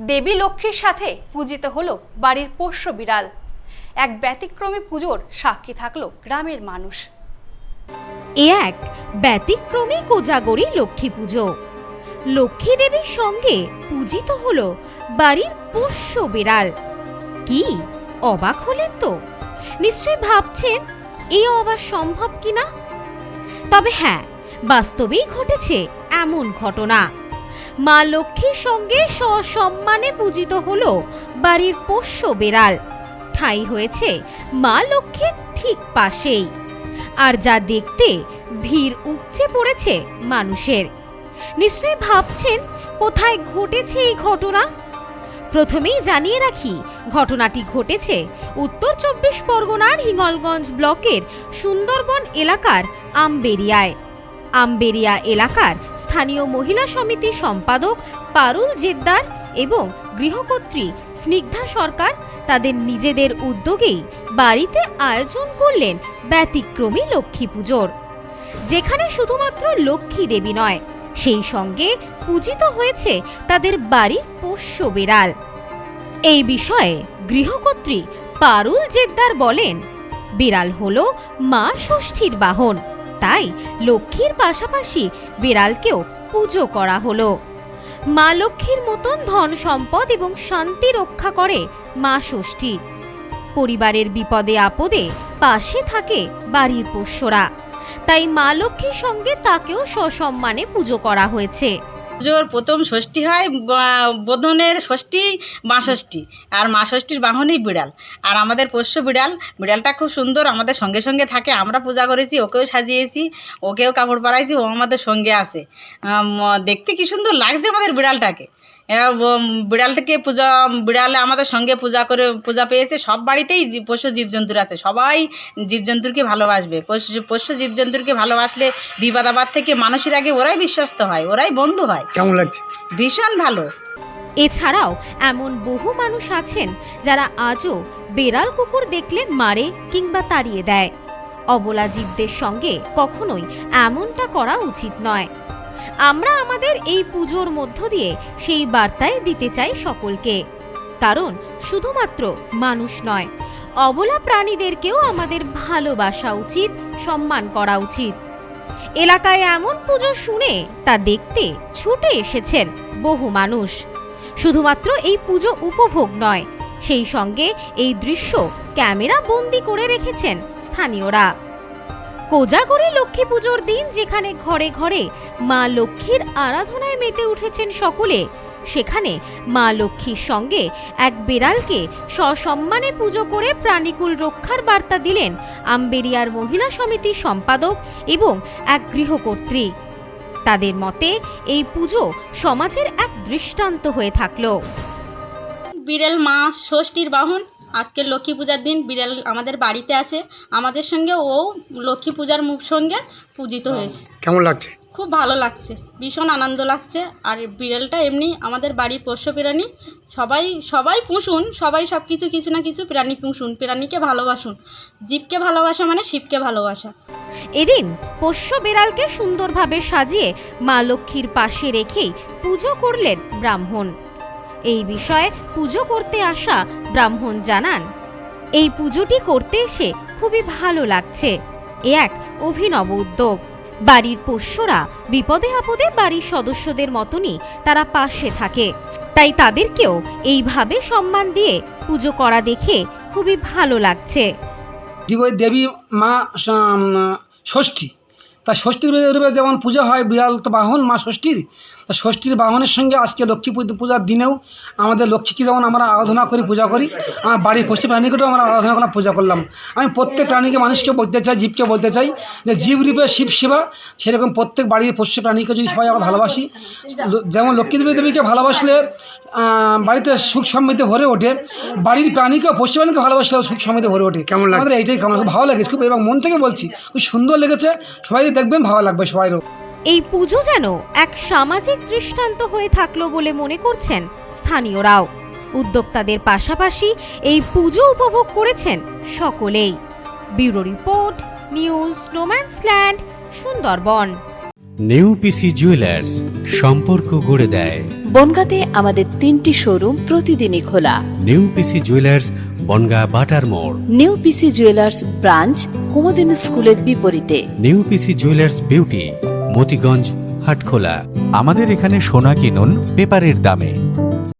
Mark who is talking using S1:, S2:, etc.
S1: দেবী লক্ষ্মীর সাথে পূজিত হলো বাড়ির পোষ্য বিড়াল। এক ব্যতিক্রমী পুজোর সাক্ষী থাকল গ্রামের মানুষ।
S2: এ এক ব্যতিক্রমী কোজাগরী লক্ষ্মী পুজো। লক্ষ্মী দেবীর সঙ্গে পূজিত হলো বাড়ির পোষ্য বিড়াল। কি, অবাক হলেন তো? নিশ্চয়ই ভাবছেন এই অবাক সম্ভব কিনা? তবে হ্যাঁ বাস্তবেই ঘটেছে এমন ঘটনা। মা লক্ষ্মীর সঙ্গে সসম্মানে পূজিত হল বাড়ির পোষ্য বেড়াল। ঠাঁই হয়েছে মা লক্ষ্মীর ঠিক পাশেই। আর যা দেখতে ভিড় উপচে পড়েছে মানুষের। নিশ্চয়ই ভাবছেন কোথায় ঘটেছে এই ঘটনা? প্রথমেই জানিয়ে রাখি, ঘটনাটি ঘটেছে উত্তর চব্বিশ পরগনার হিঙ্গলগঞ্জ ব্লকের সুন্দরবন এলাকার আমবেরিয়ায় আমবেরিয়া এলাকার স্থানীয় মহিলা সমিতি সম্পাদক পারুল জেদ্দার এবং গৃহকর্ত্রী স্নিগ্ধা সরকার তাদের নিজেদের উদ্যোগেই বাড়িতে আয়োজন করলেন ব্যতিক্রমী লক্ষ্মী পুজোর, যেখানে শুধুমাত্র লক্ষ্মী দেবী নয়, সেই সঙ্গে পূজিত হয়েছে তাদের বাড়ির পোষ্য বিড়াল। এই বিষয়ে গৃহকর্ত্রী পারুল জেদ্দার বলেন, বিড়াল হলো মা ষষ্ঠীর বাহন। তাই লক্ষ্মীর পাশাপাশি বিড়ালকেও পুজো করা হলো। মা লক্ষ্মীর মতন ধন সম্পদ এবং শান্তি রক্ষা করে মা ষষ্ঠী। পরিবারের বিপদে আপদে পাশে থাকে বাড়ির পোষ্যরা। তাই মা লক্ষ্মীর সঙ্গে তাকেও সসম্মানে পুজো করা হয়েছে।
S3: পুজোর প্রথম ষষ্ঠী হয় বোধনের ষষ্ঠী মা ষষ্ঠী। আর মা ষষ্ঠীর বাহনই বিড়াল। আর আমাদের পোষ্য বিড়াল, বিড়ালটা খুব সুন্দর, আমাদের সঙ্গে সঙ্গে থাকে। আমরা পূজা করেছি, ওকেও সাজিয়েছি, ওকেও কাপড় পরাইছি, ও আমাদের সঙ্গে আসে দেখতে কি সুন্দর লাগছে আমাদের বিড়ালটাকে। বিড়ালটাকে পূজা বিড়ালে আমাদের সঙ্গে পূজা করে পূজা পেয়েছে। সব বাড়িতেই জীব- পোষ্য জীবজন্তুর আছে। সবাই জীবজন্তুরকে ভালোবাসবে। পোষ্য পোষ্য জীবজন্তুরকে ভালোবাসলে বিবাদাবাদ থেকে মানুষের আগে ওরাই বিশ্বস্ত হয় ওরাই বন্ধু হয়।
S4: কেমন লাগছে?
S3: ভীষণ ভালো।
S2: এছাড়াও এমন বহু মানুষ আছেন যারা আজও বেড়াল কুকুর দেখলে মারে কিংবা তাড়িয়ে দেয়। অবলা জীবদের সঙ্গে কখনোই এমনটা করা উচিত নয়। আমরা আমাদের এই পুজোর মধ্য দিয়ে সেই বার্তায় দিতে চাই সকলকে। কারণ শুধুমাত্র মানুষ নয়, অবলা প্রাণীদেরকেও আমাদের ভালোবাসা উচিত, সম্মান করা উচিত। এলাকায় এমন পুজো শুনে তা দেখতে ছুটে এসেছেন বহু মানুষ। শুধুমাত্র এই পুজো উপভোগ নয়, সেই সঙ্গে এই দৃশ্য ক্যামেরা বন্দি করে রেখেছেন স্থানীয়রা। কোজাগরি লক্ষ্মী পুজোর দিন যেখানে ঘরে ঘরে মা লক্ষ্মীর আরাধনায় মেতে উঠেছেন সকলে, সেখানে মা লক্ষ্মীর সঙ্গে এক বেড়ালকে সসম্মানে পুজো করে প্রাণীকুল রক্ষার বার্তা দিলেন আম্বেরিয়ার মহিলা সমিতির সম্পাদক এবং এক গৃহকর্ত্রী। তাদের মতে, এই পুজো সমাজের এক দৃষ্টান্ত হয়ে থাকল।
S5: বিড়াল, মা, ষষ্ঠীর বাহন আজকের লক্ষ্মী পূজার দিন বিড়াল আমাদের বাড়িতে আছে। আমাদের সঙ্গে ও লক্ষ্মী পূজার মুখ সঙ্গে পূজিত হয়েছে।
S4: কেমন লাগছে?
S5: খুব ভালো লাগছে ভীষণ আনন্দ লাগছে। আর বিড়ালটা এমনি আমাদের বাড়ির পোষ্য প্রাণী। সবাই সবাই পুষুন সবাই সব কিছু কিছু না কিছু প্রাণী পুষুন প্রাণীকে ভালোবাসুন। জীবকে ভালোবাসা মানে শিবকে ভালোবাসা।
S2: এদিন পোষ্য বিড়ালকে সুন্দরভাবে সাজিয়ে মা লক্ষ্মীর পাশে রেখেই পুজো করলেন ব্রাহ্মণ। এই বিষয়ে পুজো করতে আসা ব্রাহ্মণ জানান, এই পুজোটি করতে এসে খুবই ভালো লাগছে। এ এক অভিনব উদ্যোগ। বাড়ির পোষ্যরা বিপদে আপদে বাড়ির সদস্যদের মতনই তারা পাশে থাকে। তাই তাদেরকেও এইভাবে সম্মান দিয়ে পুজো করা দেখে খুবই ভালো লাগছে।
S4: দেবী, মা ষষ্ঠী। তা ষষ্ঠীর যেমন পূজা হয়, বিড়াল বাহন, মা ষষ্ঠীর। ষষ্ঠীর বাহনের সঙ্গে আজকে লক্ষ্মী পূজার দিনেও আমাদের লক্ষ্মীকে যেমন আমরা আরাধনা করি পূজা করি আমার বাড়ির পশ্চিম প্রাণীকেও আমরা আরাধনা করলাম পূজা করলাম। আমি প্রত্যেক প্রাণীকে মানুষকে বলতে চাই জীবকে বলতে চাই যে জীব রূপে শিব সেবা সেরকম প্রত্যেক বাড়ির পোষ্য প্রাণীকে যদি সবাই আমরা ভালোবাসি যেমন লক্ষ্মী দেবী দেবীকে ভালোবাসলে বাড়িতে সুখ সমৃদ্ধি ভরে ওঠে বাড়ির প্রাণীকে পশু প্রাণীকে ভালোবাসলে সুখ সমৃদ্ধি ভরে ওঠে। কেমন লাগে আমাদের এইটাই কেমন ভালো লেগেছে খুব এবং মন থেকে বলছি খুব সুন্দর লেগেছে সবাই দেখবেন ভালো লাগবে সবাইরও।
S2: এই পুজো যেন এক সামাজিক দৃষ্টান্ত হয়ে থাকল বলে মনে করছেন স্থানীয়রাও। উদ্যোক্তাদের পাশাপাশি এই পুজো উপভোগ করেছেন সকলেই। Bureau report news no man's land Sundarban.
S6: New PC jewellers সম্পর্ক গড়ে দেয়।
S7: বনগাঁতে আমাদের তিনটি শোরুম প্রতিদিনই খোলা।
S6: নেউপিসি জুয়েলার্স বনগা বাটার মোড়।
S7: নিউ পিসি জুয়েলার্স ব্রাঞ্চ কুমদিন স্কুলের বিপরীতে।
S6: নেউপিসি জুয়েলার্স বিউটি মতিগঞ্জ হাটখোলা।
S8: আমাদের এখানে সোনা কিনুন পেপারের দামে।